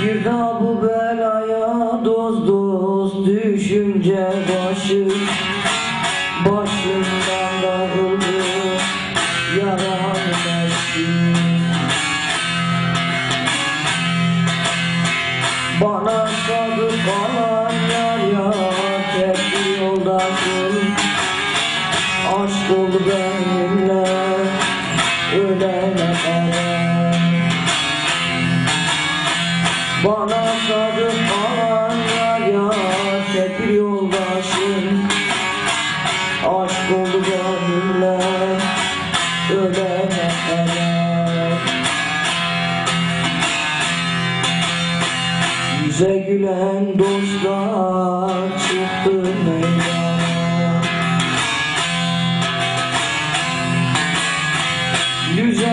Girda bu belaya doz doz düşünce başı Başımdan dağıldı yaram etti Bana sadık kalan yar ya tek bir yoldaşım Aşk oldu benimle ölene kadar. Bana sadık kalan yar yar Tek bir yoldaşım. Aşk oldu Ölene kadar Yüze gülen dostlar çıktı meydana. Yüze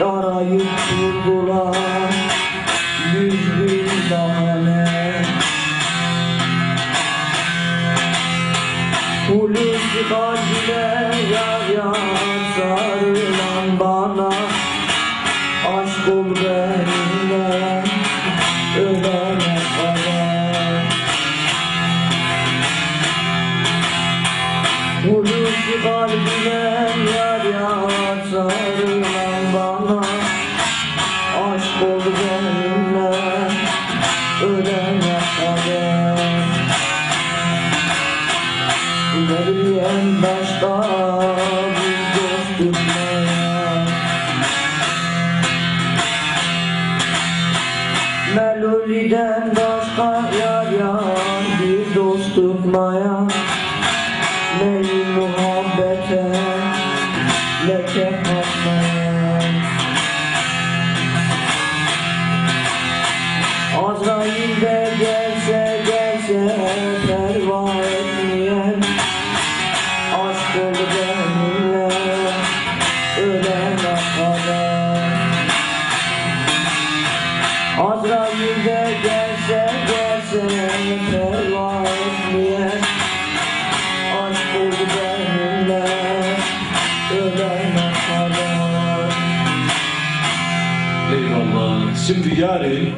Yarayı tuttular yüz bin bahane. Hulusi kalbine yar yar sarılan bana Aşk ol benimle ölene kadar. Hulusi kalbine yar yar Veriyen başka bir dost tutmaya Melodi'den başka yar yar bir dost tutmaya Neyi muhabbete leke atmaya Eyvallah. Şimdi yarın